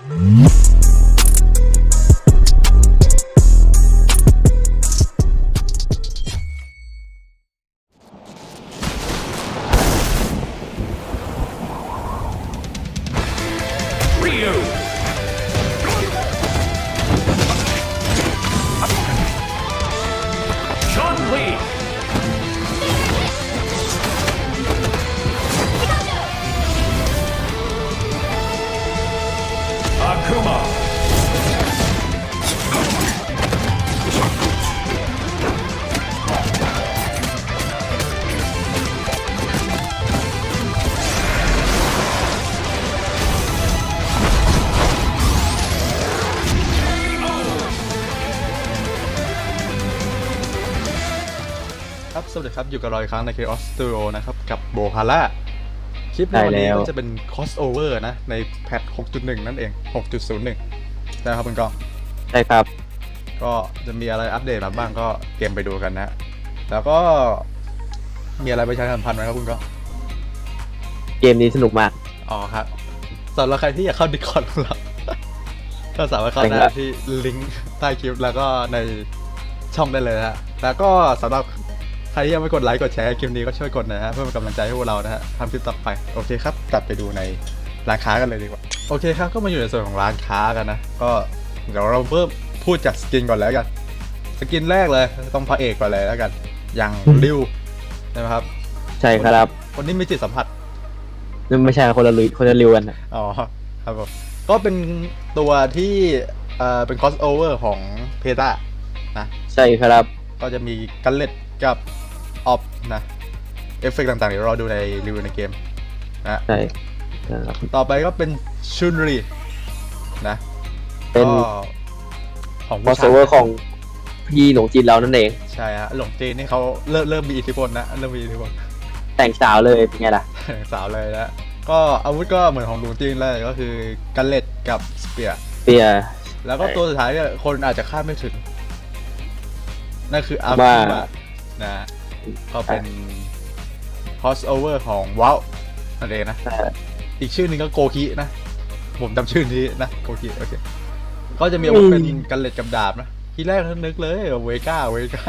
Mm-hmm. อยู่กับเราอีกครั้งใน Chaos Studio นะครับ กับโบฮาร่าคลิปในวันนี้ได้แล้วก็จะเป็น crossover นะ ในแพท 6.1 นั่นเอง 6.01 นะครับคุณกอง ใช่ครับ ก็จะมีอะไรอัปเดตมาบ้างก็เกมไปดูกันนะ แล้วก็มีอะไรประชาสัมพันธ์ไหมครับคุณกอง เกมนี้สนุกมาก อ๋อครับสำหรับใครที่อยากเข้า Discord ของเรา ก็สามารถเข้าได้ที่ลิงก์ใต้คลิปแล้วก็ในช่องได้เลยนะฮะ แล้วก็สำหรับ ใครที่ยังไม่กดไลค์กดแชร์คลิปนี้ก็ช่วยกดหนะฮะเพื่อเป็นกำลังใจให้พวกเรานะฮะทำคลิปต่อไปโอเคครับกลับไปดูในร้านค้ากันเลยดีกว่าโอเคครับก็มาอยู่ในส่วนของร้านค้ากันนะก็เดี๋ยวเราเพิ่มพูดจากสกินก่อนแล้วกันสกินแรกเลยต้องพระเอกก่อนเลยแล้วกัน อย่างริวใช่ไหมครับ ใช่ครับคนนี้มีจิตสัมผัสนั่นไม่ใช่คนละลุยคนละริวกันนะอ๋อครับผมก็เป็นตัวที่เอ่อเป็น crossover ของเพตานะใช่ครับ ก็จะมีกันเล็ดกับออฟ นะเอฟเฟกต์ต่างๆเดี๋ยวรอดูในรีวิวในเกมนะใช่ครับต่อไปก็เป็นชุนรีนะเป็นก็ของคอผู้สชายเวอร์ของพี่หลงจีนเรานั่นเอง ใช่ฮะหลงจีนนี่เขาเริ่มเริ่มมีอิทธิพลนะเริ่มมีอิทธิพลแต่งสาวเลยเป็นไงล่ะสาวเลยนะก็อาวุธก็เหมือนของหลงจีนเลยก็คือกันเล็ดกับสเปียร์เปียร์แล้วก็ใช่ตัวสุดท้ายเนี่ยคนอาจจะคาดไม่ถึงนั่นคืออาว่าคุมะนะ ก็เป็น crossover ของว้าวนั่นเองนะใช่อีกชื่อหนึงก็โกคินะ ผมจำชื่อนี้นะ โกคิโอเคก็จะมีอาวุธเป็นกันเล็ดกับดาบนะ ทีแรกนึกเลยเวก้าเวก้า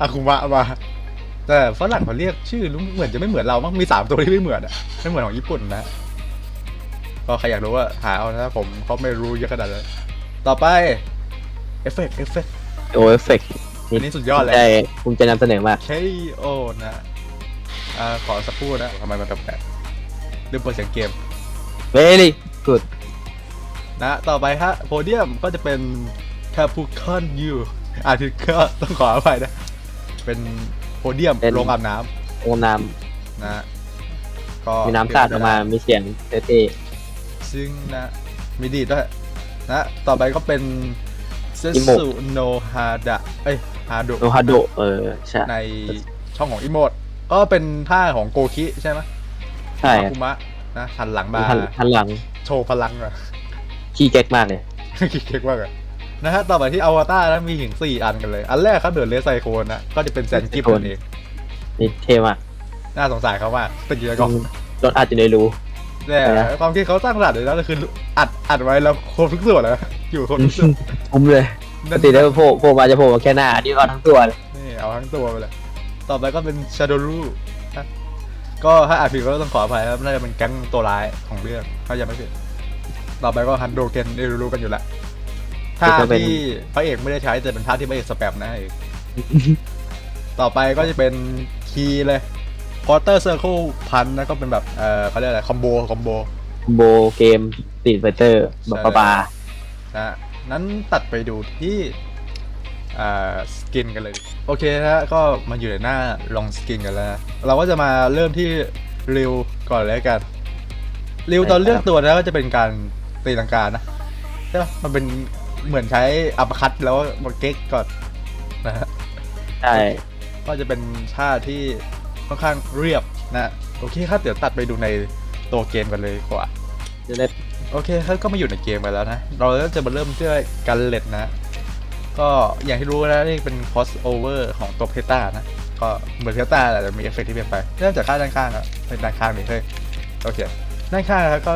อาคุมะมา แต่ฝรั่งเขาเรียกชื่อรู้เหมือนจะไม่เหมือนเรามั้งมีสามตัวที่ไม่เหมือนอะไม่เหมือนของญี่ปุ่นนะ ก็ใครอยากรู้ว่าหาเอานะผมเขาไม่รู้เยอะขนาดนั้นต่อไปเอฟเฟกต์เอฟเฟกต์โอเอฟเฟกต์ อันนี้สุดยอดเลยใช่ภูมิใจนำเสนอมาก KO นะอ่าขอสักครู่นะทำไมมันแปลกๆลืมเปิดเสียงเกม very good นะต่อไปฮะโพเดียมก็จะเป็น c a p u c o n U อ่านผิดก็ต้องขออภัยนะ เป็นโพเดียมเป็นโรงอาบน้โองน้ำนะก็ำมีน้ำสาดออกมา มีเสียงเตะซึ่งนะ มีดีดด้วยนะ ต่อไปก็เป็น เซอิโมะสุโนฮาดะเอ้ยฮาดุโนฮาโดเออใช่ในช่องของอิโมดก็เป็นท่าของโกคิใช่ไหมใช่อาคุมะนะหันหลังมาทันทันหลัง โชว์พลังอะขี้แก๊กมากเลยคิดเค้กมากอะนะฮะต่อไปที่อวตารนะมีถึงสี่อันกันเลย อันแรกเขาเดินเลสไซโคนนะก็จะเป็นแซนกิฟไซโคนนั่นเองนี่เท่มากน่าสงสารเขามากเป็นกีฬากอล์ฟรถอาจจะได้รู้ แต่อะไรนะความคิดเขาสร้างสรรค์เลยนะก็คืออัดอัดไว้แล้วครบทุกส่วนเลยอยู่ครบทุกส่วนคุ้มเลยปกติแล้วโผล่โผล่มาจะโผล่มาแค่หน้าอันนี่เอาทั้งตัวเลยนี่เอาทั้งตัวไปเลยต่อไปก็เป็นชาโดรูก็ถ้าอ่านผิดก็ต้องขออภัยครับน่าจะเป็นแก๊งตัวร้ายของเรื่องถ้ายังไม่ผิดต่อไปก็ฮันโดเกนได้รู้ๆกันอยู่แล้วท่าที่พระเอกไม่ได้ใช้แต่เป็นท่าที่พระเอกสแปมนะเอกต่อไปก็จะเป็นคีย์เลย quarter circle พันนะก็เป็นแบบเออเขาเรียกอะไรคอมโบคอมโบโบเกมตีดไฟเตอร์แบบปลาปลานะนั้นตัดไปดูที่อ่าสกินกันเลย โอเคนะฮะก็มาอยู่ในหน้าลองสกินกันแล้วนะเราก็จะมาเริ่มที่ริวก่อนเลยกันริวตอนเลือกตัวนะก็จะเป็นการตีลังกานะใช่ปะมันเป็นเหมือนใช้อัปคัตแล้วมาเก๊กก่อนนะฮะใช่ก็จะเป็นท่าที่ ค่อนข้างเรียบนะโอเคครับเดี๋ยวตัดไปดูในตัวเกมกันเลยดีกว่าจะได้โอเคครับก็มาอยู่ในเกมไปแล้วนะ เราก็จะมาเริ่มด้วยกันเล็ดนะ ก็อย่างที่รู้นะนี่เป็น crossover ของตัวเพตานะ ก็เหมือนเพตาแหละแต่มีเอฟเฟกต์ที่เปลี่ยนไปเริ่มจากข้างด้านข้างอะเป็นด้านข้างนี่เฮ้ยโอเคด้านข้างครับก็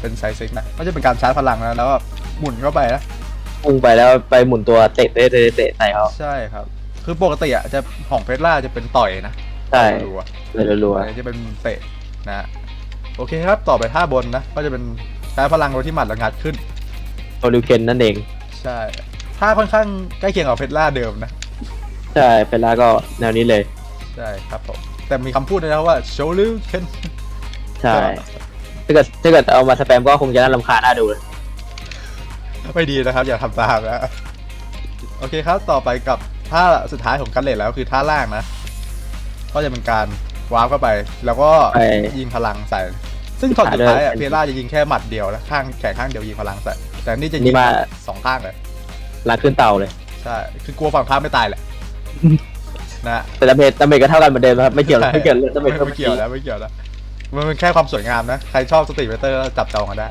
เป็นไซซิกนะก็จะเป็นการชาร์จพลังนะแล้วก็หมุนเข้าไปนะพุ่งไปแล้วไปหมุนตัวเตะเตะเตะเตะใส่เขาใช่ครับ คือปกติอะจะของเพชรล่าจะเป็นต่อยนะ ใช่ รัวเลยรัวอันนี้จะเป็นเตะนะ โอเคครับ ต่อไปท่าบนนะ ก็จะเป็นใช้พลังโดยที่หมัดระงัดขึ้นๆโอลิวเคนนั่นเอง ใช่ท่าค่อนข้างใกล้เคียงกับเพชรล่าเดิมนะ ใช่เป็นแล้วก็แนวนี้เลย ใช่ครับผม แต่มีคำพูดด้วยนะว่าโชลิวเคนใช่ ถ้าเกิดถ้าเกิดเอามาสแปมก็คงจะน่ารำคาญน่าดูเลยไม่ดีนะครับ อย่าทำตามนะ โอเคครับ ต่อไปกับท่าสุดท้ายของกันเลตแล้วคือท่าล่างนะ ก็จะเป็นการวาร์ปเข้าไป แล้วก็ยิงพลังใส่ ซึ่งตอนสุดท้ายอะเพล่าจะยิงแค่หมัดเดียวนะข้างแขนข้างเดียวยิงพลังใส่ แต่นี่จะยิงสองข้างเลย ลากขึ้นเตาเลย ใช่ คือกลัวฝั่งข้ามไม่ตายแหละ นะ แต่ดาเมจดาเมจก็เท่ากันเหมือนเดิมนะครับไม่เกี่ยวไม่เกี่ยวเรื่องดาเมไม่จไม่เกี่ยวแล้วไม่เกี่ยวแล้ว มันเป็นแค่ความสวยงามนะ ใครชอบสตรีทเวเตอร์จับจองกันได้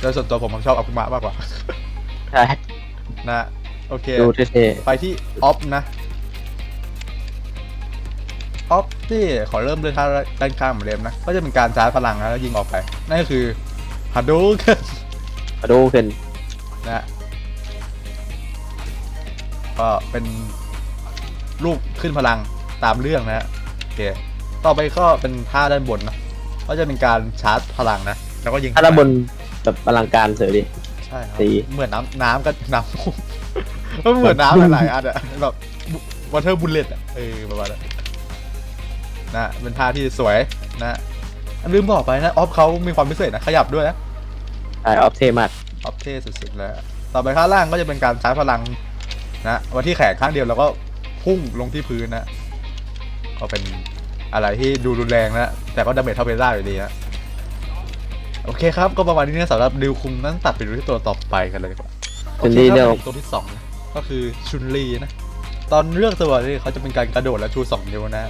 โดยส่วนตัวผมผมชอบอากุมะมากกว่า ใช่นะ โอเค ดูเท่ไปที่ออฟนะ ที่ขอเริ่มด้วยท่าด้านข้างเหมือนเดิมนะ ก็จะเป็นการชาร์จพลังนะแล้วยิงออกไป นั่นก็คือฮัดดูกๆมาดูเคนนะฮะก็เป็นลูกขึ้นพลังตามเรื่องนะฮะโอเคต่อไปก็เป็นท่าด้านบนนะก็จะเป็นการชาร์จพลังนะแล้วก็ยิงถ้าด้านบนแบบอลังการเสือดิใช่ครับสีเหมือนน้ำน้ำก็น้ำพุ่งมันเหมือนน้ำหลายๆอันอะแบบวอเทอร์บุลเลตอะเออประมาณนั้น นะเป็นท่าที่สวยนะอันลืมบอกไปนะออฟเขามีความพิเศษนะขยับด้วยนะใช่ออฟเทมากออฟเท่สุดๆเลยอะต่อไปข้างล่างก็จะเป็นการชาร์จพลังนะวันที่แขนข้างเดียวแล้วก็พุ่งลงที่พื้นนะก็เป็นอะไรที่ดูรุนแรงนะแต่ก็ดาเมจเท่าเบลล่าอยู่ดีนะโอเคครับก็ประมาณนี้นะสำหรับดิวคุงนั้นตัดไปดูที่ตัวต่อไปกันเลยดีกว่าเป็นที่เรียกโอคครับตัวที่สองนะก็คือชุนลีนะตอนเลือกตัวนี่เขาจะเป็นการกระโดดและชูสองนิ้วนะ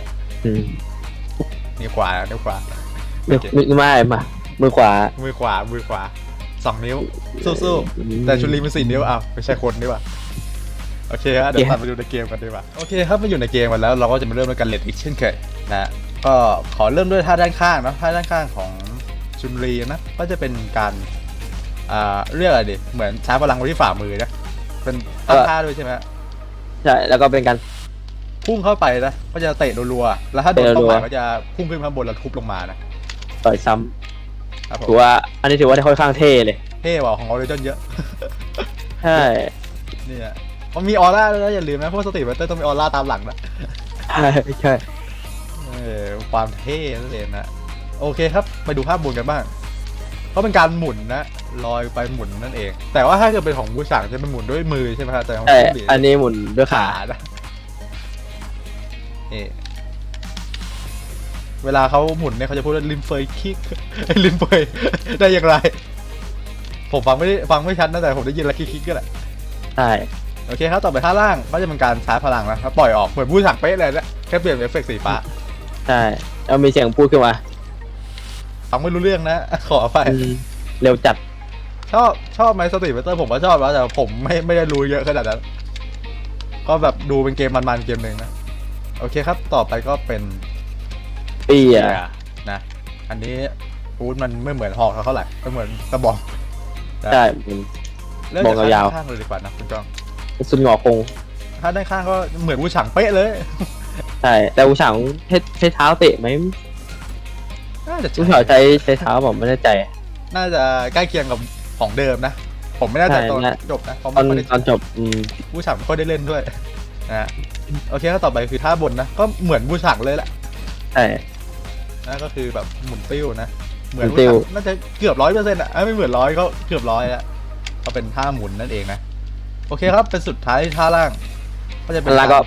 อืม นิ้วขวานิ้วขวาไม่ไม่ไม่มามือขวา มือขวา มือขวาสองนิ้ว สู้ๆแต่ชุนลีมีสี่นิ้วอ้าวไม่ใช่คนนี่หว่าโอเคฮะเดี๋ยวเกมตัดไปดูในเกมกันดีกว่าโอเคครับมาอยู่ในเกมกันแล้ว เราก็จะมาเริ่มด้วยกันเลดอีกเช่นเคยนะฮะก็ขอเริ่มด้วยท่าด้านข้างเนอะท่าด้านข้างของชุนลีนะก็จะเป็นการอ่าเรียกอะไรดิเหมือนใช้พลังไว้ที่ฝ่ามือนะเป็นตั้งท่าด้วยใช่ไหมฮะใช่แล้วก็เป็นการ พุ่งเข้าไปนะก็จะเตะรัวๆแล้วถ้าโดนเตะรัเป้าวหมายๆก็จะพุ่งขึ้นข้างบนแล้วทุบลงมานะต่อยซ้ครับผำมถือว่าอันนี้ถือว่าได้ค่อนข้างเท่เลยเท่กว่าของออริจินเยอะ ใช่เนี่ยมันมีออร่าด้วยนะอย่าลืมนะพวกสตรีทเวเตอร์ต้องมีออร่าตามหลังนะใช่ใช่ เออความเท่นั่นเองนะโอเคครับไปดูภาพบนกันบ้างก็เป็นการหมุนนะลอยไปหมุนนั่นเอง แต่ว่าถ้าเกิดเป็นของบูฉางจะเป็นหมุนด้วยมือใช่ไหมครับแต่ของใช่ชุนลีอันนี้หมุนด้วยขาขานะ นี่เวลาเขาหมุนเนี่ยเขาจะพูดว่าลิมเฟยคิกลิมเฟยได้อย่างไร ผมฟังไม่ได้ฟังไม่ชัดนะแต่ผมได้ยินแล้วคิกๆก็แหละใช่โอเคครับต่อไปท่าล่างก็จะเป็นการชาร์จพลังนะครับปล่อยออกเหมือนบูฉางเป๊ะเลยนะแค่เปลี่ยนเป็นเอฟเฟกต์สีฟ้าใช่แล้วมีเสียงพูดขึ้นมาฟังไม่รู้เรื่องนะ ขออภัยอืมเร็วจัด ชอบชอบไหมสตรีทเวเตอร์ผมก็ชอบแล้วแต่ผมไม่ไม่ได้รู้เยอะขนาดนั้นก็แบบดูเป็นเกมมันๆเกมหนึ่งนะ โอเคครับ ต่อไปก็เป็นปีอะนะ อันนี้ฟูดมันไม่เหมือนหอกเท่าไหร่ไม่เหมือนกระบอกใช่เหมือนเริ่มบจาอกกยาวๆ ข้างๆเลยดีกว่านะคุณกองสุดหงอคง ถ้าด้านข้างก็เหมือนวูฉางเป๊ะเลย ใช่ แต่อุฉางใช้ใช้เท้าเตะไหมน่าจะอุใช่ฉางใช้ใช้เท้าผมไม่แน่ใจ น่าจะใกล้เคียงกับของเดิมนะ ผมไม่แน่ใจใช่ตอนน่าจบนะเพราะตอนไม่ได้ตอนจบอืมบูฉางไม่ค่อยได้เล่นด้วยนะฮะ โอเคก็ต่อไปคือท่าบนนะ ก็เหมือนบูฉางเลยแหละใช่ นะก็คือแบบหมุนติ้วนะ เหมือนหมุนติ้วบูฉางน่าจะเกือบร้อยเปอร์เซ็นต์อะเอ้ยไม่เหมือนร้อยก็เกือบร้อยอะก็เป็นท่าหมุนนั่นเองนะ โอเคครับ เป็นสุดท้ายท่าล่าง ก็จะเป็นแล้วก็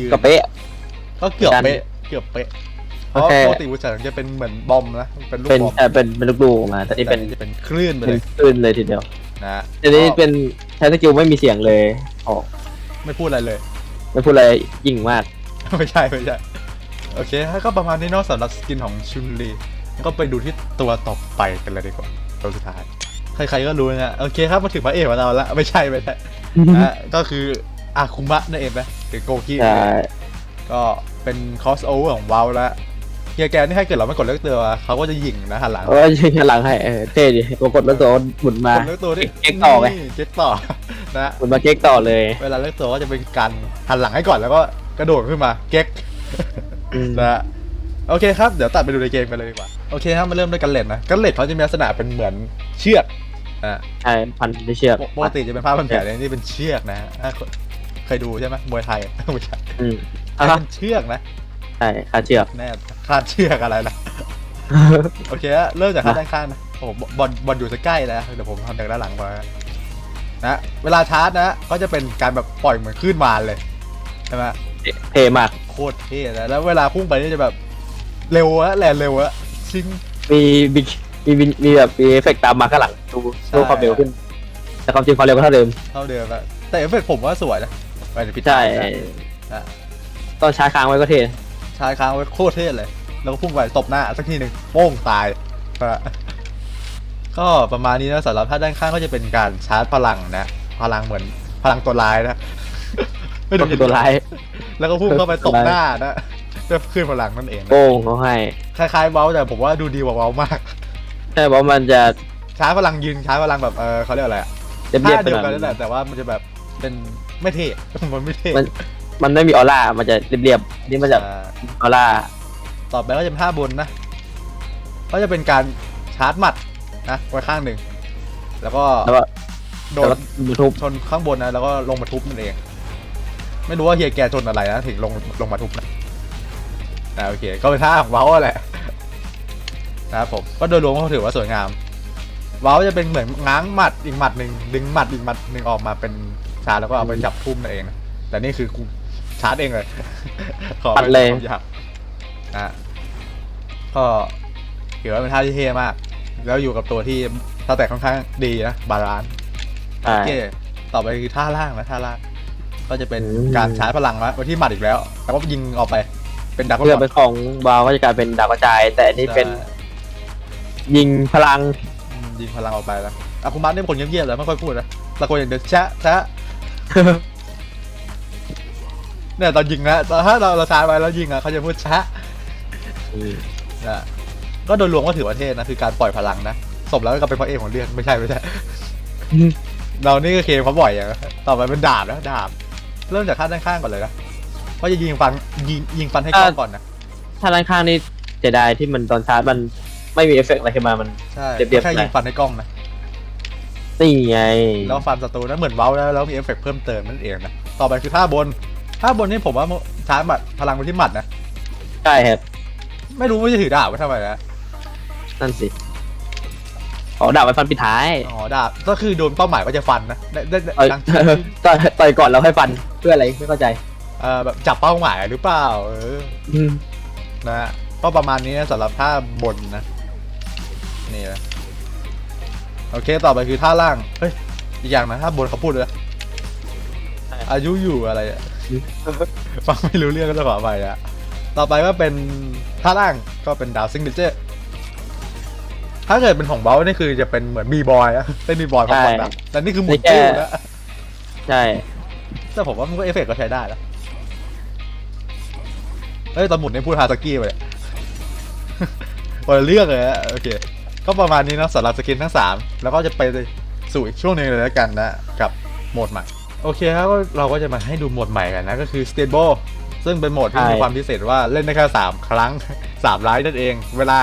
ยืนกระเป๊ะ ก็เกือบดันเป๊ะ เกือบเป๊ะ เพโอราะเค ปกติบูฉางจะเป็นเหมือนบอมนะ เป็นลูกเป็นบอมเออเป็นเป็นลูกๆออกมา แต่นี่เป็นจะเป็นคลื่นไปเป็เลนยคลื่นเลยทีเดียวนะฮะอันนี้เป็นใช้สกิลไม่มีเสียงเลยออกไม่พูดอะไรเลย ไม่พูดอะไรยิ่งมาก ไม่ใช่ไม่ใช่ โอเคก็ประมาณนี้เนอกสำหรับสกินของชุนลีก็ไปดูที่ตัวต่อไปกันเลยดีกว่าตัวสุดท้าย ใครๆก็รู้นะโอเคครับมาถึงพระเอกของเราละไม่ใช่ไม่ใช่นะฮะก็คืออาคุมะนั่นเองนะหรือโกกิใช่ก็เป็นคอสโอเวอร์ของวาวแล้วเฮียแกนี่ให้เกิดเราไม่กดเลือกตัวเขาก็จะยิงนะหันหลังเออยิงหันหลังให้เออเท่ดิตัวกดแล้วตัวหมุนมา กดเลือกตัวนี่เก๊กต่อไงนี่เก๊กต่อ นะหมุนมาเก๊กต่อเลย เวลาเลือกตัวก็จะเป็นการหันหลังให้ก่อนแล้วก็กระโดดขึ้นมาเก๊กอืมนะฮะโอเคครับ เดี๋ยวตัดไปดูในเกมกันเลยดีกว่า โอเคครับ มาเริ่มด้วยกันเล็ดนะ กันเล็ดเขาจะมีลักษณะเป็นเหมือนเชือกอ่าใช่พันด้วยเชือกปกติจะเป็นผ้าพันแผลเนี่ยนี่เป็นเชือกนะฮะถ้าเคยดูใช่ไหมมวยไทยไม่ใช่อืมอัอะนนี้เป็นเชือกนะใช่คาเชือกแน่คาดเชือกอะไรนะโอเคฮะเริ่มจากข้างด้านข้างนะโอ้โหบอลบอลอยู่จะใกล้แล้วเดี๋ยวผมทำจากด้านหลังมา นะเวลาชาร์จนะก็จะเป็นการแบบปล่อยเหมือนคลื่นมารเลยใช่ไหมเท่มากโคตรเท่นะแล้วเวลาพุ่งไปนี่จะแบบเร็วอะแลนเร็วอะชิงมีมีมีมีมีแบบมีเอฟเฟกต์ตามมาข้างหลังดูใช่ดูความเร็วขึ้น แต่ความจริงความเร็วก็เท่าเดิมเท่าเดิมอะแต่เอฟเฟกต์ผมว่าสวยนะไปเดี๋ยวปิดใช่ตานะตอนชาร์จค้างไว้ก็เท่ชายค้างไว้โคตรเท่เลย แล้วก็พุ่งไปตบหน้าสักทีหนึ่งโป้งตายนะ ก็ประมาณนี้นะสำหรับท่าด้านข้างก็จะเป็นการชาร์จพลังนะ พลังเหมือนพลังตัวร้ายนะไม่ก็ได้คือตัวร้ายแล้วก็พุ่งเข้าไปตบหน้านะเพื่อขึ้นพลังนั่นเองนะโป้งเขาให้ คล้ายๆเว้าแต่ผมว่าดูดีกว่าเว้ามากใช่เพราะมันจะชาร์จพลังยืนชาร์จพลังแบบเออเขาเรียกอะไรอะเรียบๆท่าไปเดีหยวน่กันอยนั่นแหละแต่ว่ามันจะแบบเป็นไม่เท่มันไม่เท่มันมันไม่มีออร่า มันจะเรียบๆอันนี่มันจะอ่าออร่า ต่อไปก็จะเป็นท่าบนนะ ก็จะเป็นการชาร์จหมัด นะไว้ข้างหนึ่งแล้วก็แล้วก็โดแล้วนก็ยูทูบชนข้างบนนะแล้วก็ลงมาทุบนั่นเอง ไม่รู้ว่าเฮียแกชนอะไรนะถึงลงลงมาทุบนะอ่าโอเค ก็เป็นท่าของเว้าแหละนะครับผมก็โดยรวมก็ถือว่าสวยงามเว้าจะเป็นเหมือนง้างหมัดอีกหมัดหนึ่งดึงหมัดอีกหมัดหนึ่งออกมาเป็นชาร์จแล้วก็เอาไปจับทุ่มนั่นเองนะแต่นี่คือกูชาร์จเองเลย ขอปัดเลยความหยาบนะก็ถือว่าเป็นท่าที่เท่มาก แล้วอยู่กับตัวที่ท่าแต่ค่อนข้างดีนะบาลานซ์ใช่โอเคต่อไปคือท่าล่างนะท่าล่าง ก็จะเป็นอืมการชาร์จพลังไว้ที่หมัดอีกแล้วแล้วก็ยิงออกไปเป็นดักเพื่อเป็นของบาวก็จะกลายเป็นดาวกระจาย แต่อันนี่เป็น ยิงพลัง ยิงพลังออกไปแล้วอาคุมะเนี่ยเป็นคนเงียบๆแล้วไม่ค่อยพูดนะตะโกนอย่างเดียวแชะแชะเนี่ยตอนยิงนะตอนถ้าเราเราชาร์จไว้แล้วยิงอะเขาจะพูดแชะนะ ก็โดยรวมก็ถือว่าเท่นะคือการปล่อยพลังนะสมแล้วก็เป็นพระเอกของเรื่องไม่ใช่ไม่ใช่เรานี่ก็เคมเขาบ่อยอย่างต่อไปเป็นดาบแล้วดาบ เริ่มจากข้างด้านข้างก่อนเลยนะเพราะจะยิงฟันยิงยิงฟันให้กล้องก่อนนะถ้าด้านข้างนี่เสียดายที่มันตอนชาร์จมันไม่มีเอฟเฟกต์อะไรขึ้นมามันใช่เรียบๆแค่ไปยิงฟันให้กล้องนะนี่ไงแล้วฟันศัตรูนะเหมือนเว้าแล้วแล้วมีเอฟเฟกต์เพิ่มเติมนั่นเองนะต่อไปคือท่าบนท่าบนนี่ผมว่าชาร์จหมัดพลังไปที่หมัดนะใช่ครับไม่รู้ว่าจะถือดาบไว้ทำไมนะ นั่นสิอ๋อดาบไว้ฟันปิดท้าย อ๋อดาบก็คือโดนเป้าหมายก็จะฟันนะได้ได้ได้เอ้ยดังต่อยต่อยก่อนแล้วค่อยฟันเพื่ออะไรไม่เข้าใจเอ่อแบบจับเป้าหมายหรือเปล่าเอออืมนะฮะก็ประมาณนี้นะสำหรับท่าบนนะนี่นะโอเคต่อไปคือท่าล่างเฮ้ยอีกอย่างนะท่าบนเขาพูดเลยนะอายุอยู่อะไรอะฟังไม่รู้เรื่องก็ต้องขอไปอะต่อไปก็เป็นท่าล่างก็เป็นดาวซิงเกิลเจอร์ ถ้าเกิดเป็นของเบลนี่คือจะเป็นเหมือนบีบอยอะเต้นบีบอยพอๆนะแต่นี่คือหมุนติ้วนะใช่ แต่ผมว่ามันก็เอฟเฟกต์ก็ใช้ได้แล้วเฮ้ยตอนหมุนนี่พูดฮาสกี้ไปเลยคนละเรื่องเลยอะโอเค ก็ประมาณนี้เนอะสำหรับสกินทั้ง 3 แล้วก็จะไปสู่อีกช่วงหนึงเลยแล้วกันนะกับโหมดใหม่ โอเคครับก็เราก็จะมาให้ดูโหมดใหม่กันนะก็คือ Stable ซึ่งเป็นโหมดที่ใช่มีความพิเศษว่าเล่นได้แค่3ครั้ง 3ไลฟ์นั่นเอง เวลา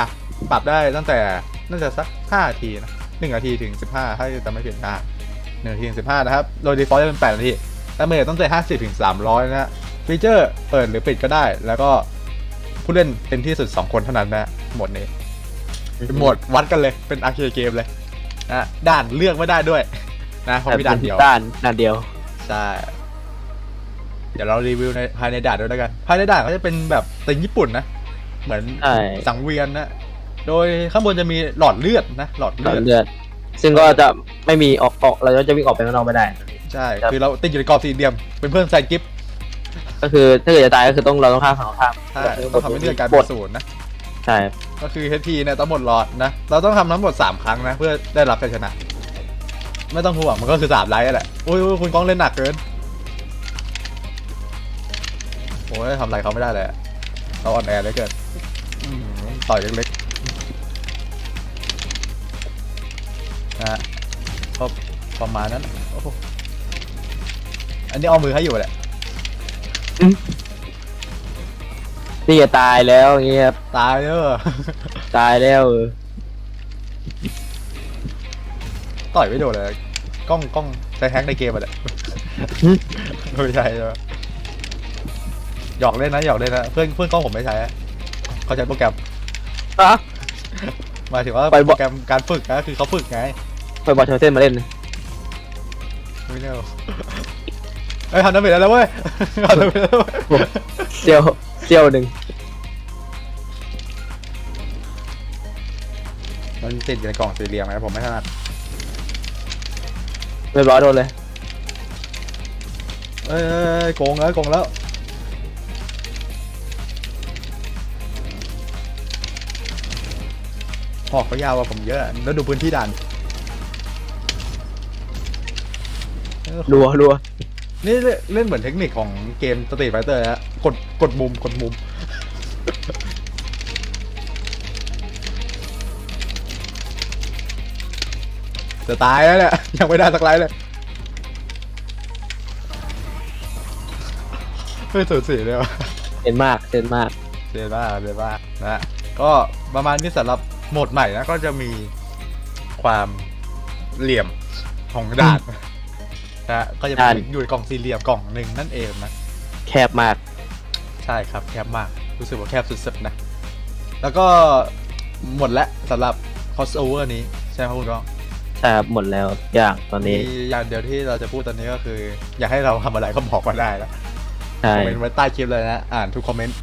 ปรับได้ตั้งแต่ น่าจะสัก5นาทีนะ1นาทีถึง 15 ถ้าจะไม่ผิดนะ1นาทีถึง 15 นะครับ โดย default จะเป็น 8 นาทีแต่เมทตั้งแต่50 ถึง 300 นะฮะฟีเจอร์เปิดหรือปิดก็ได้ แล้วก็ผู้เล่นเต็มที่สุด 2 คนเท่านั้นนะโหมดนี้เป็นโหมดวัดกันเลยเป็นอาร์เคเกมเลยนะด่านเลือกไม่ได้ด้วย นะเพราะมีด่านเดียวด้านด้านเดียวใช่เดี๋ยวเรารีวิวในภายในด่านด้วยแล้วกัน ภายในด่านก็จะเป็นแบบตีมญี่ปุ่นนะ เหมือนใช่สังเวียนนะ โดยข้างบนจะมีหลอดเลือดนะหลอดหลเลืออดดเลือด ซึ่งก็จะไม่มีออกออกเราก็จะวิ่งออกไปข้างนอกไม่ได้ ใช่ครับคือเราติดอยู่ในกรอบสี่เหลี่ยมเป็นเพื่อนไซกิฟก็คือถ้าเกิดจะตายก็คือต้องเราต้องข้ามฝั่งตรงข้ามใช่ต้องทำให้เลือดกลายบเป็นดศูนย์นะใช่ก็คือ HP เนี่ยต้องหมดหลอดนะ เราต้องทำทั้งหมด3ครั้งนะ เพื่อได้รับชัยชนะ ไม่ต้องห่วงมันก็คือ3ไลท์แหละโอ้ยโอ้ยคุณก้องเล่นหนักเกินโอ้ยทำอะไรเขาไม่ได้เลยอะเราอ่อนแอเหลยเกินอืมต่อยเล็กๆ นะฮะก็ประมาณนั้นโอ้โหอันนี้เอามือให้อยู่แหละนี่จะตายแล้วอย่างเงี้ยครับตายเด้อ ตายแล้วเออต่อยไม่โดนเลยกล้องกล้องใช้แฮกในเกมอะแหละ ไม่ใช่ใช่ไหมหยอกเล่นนะหยอกเล่นนะเพื่อนเพื่อนกล้องผมไม่ใช้อะเขาใช้โปรแกรมอะหมายถึงว่าไปบโปอก รแกรมการฝึกนะคือเขาฝึกไง ไปบอลเชลเซนมาเล่นไม่เน่าเอ้ยทำน้ำเบ็ดแล้วเว้ยทำน้ำเบ็ดแล้วเว้ยเซียวเซียวหนึ่งมันติดอยู่ในกล่องสี่เหลี่ยมไงผมไม่ถนัดเรียบร้อยโดนเลยเอ้ยเอ้ยเอ้ยโกงแล้วโกงแล้วหอกเขายาวกว่าผมเยอะแล้วดูพื้นที่ด่าน รัวรัวนี่เล่นเล่นเหมือนเทคนิคของเกมสตรีทไฟเตอร์ฮะกดกดมุมกดมุม จะตายแล้วเนี่ยยังไม่ได้สักไลท์เลยไม่สูสีเลยวะเห็นมากเห็นมากเสียบ้ากเสียบ้ากนะฮะก็ประมาณนี้สำหรับโหมดใหม่นะก็จะมีความเหลี่ยมของด่าน นะฮะก็จะด่านอยู่ในกล่องสี่เหลี่ยมกล่องหนึ่งนั่นเองนะแคบมาก ใช่ครับแคบมากรู้สึกว่าแคบสุดๆนะ แล้วก็หมดแล้วสำหรับ crossover นี้ ใช่ไหมครับคุณก้องใช่ครับหมดแล้วทุกอย่างตอนมีนี้อย่างเดียวที่เราจะพูดตอนนี้ก็คือ อยากให้เราทำอะไรก็บอกมาได้แล้วคใช่อมเมนต์ไว้ใต้คลิปเลยนะ อ่านทุกคอมเมนต์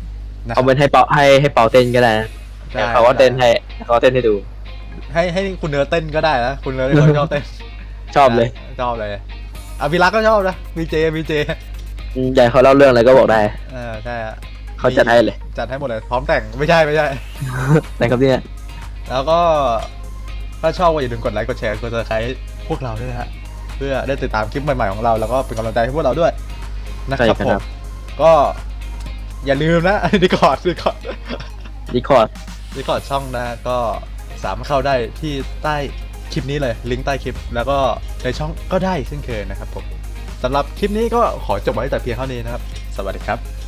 นะคเอารับเป็นให้เปาให้ให้เปาเต้นก็ได้นะใช่เขาก็เต้นให้เขาก็เต้นให้ดู ให้ให้คุณเนื้อเต้นก็ได้นะคุณเนื้อเป็นคนชอบเต้น ชอบเลยชอบเลย อภิรักษ์ก็ชอบนะ มีเจ มีเจอืมอยากให้เขาเล่าเรื่องอะไรก็บอกได้ เออใช่ฮะเขาจัดให้เลย จัดให้หมดเลย พร้อมแต่ง ไม่ใช่ไม่ใช่นะครับเนี่ย แล้วก็ ถ้าชอบก็อย่าลืมกดไลค์ กดแชร์ กดซับสไครต์พวกเราด้วยนะฮะ เพื่อได้ติดตามคลิปใหม่ๆของเรา แล้วก็เป็นกำลังใจให้พวกเราด้วย นะครับผมก็ อย่าลืมนะ ดีคอร์ดดีคอร์ด ดีคอร์ด ดีคอร์ดช่องนะ ก็สามารถเข้าได้ที่ใต้ คลิปนี้เลยลิงก์ใต้คลิป แล้วก็ในช่องก็ได้เช่นเคยนะครับผมสำหรับคลิปนี้ก็ขอจบไว้แต่เพียงเท่านี้นะครับ สวัสดีครับ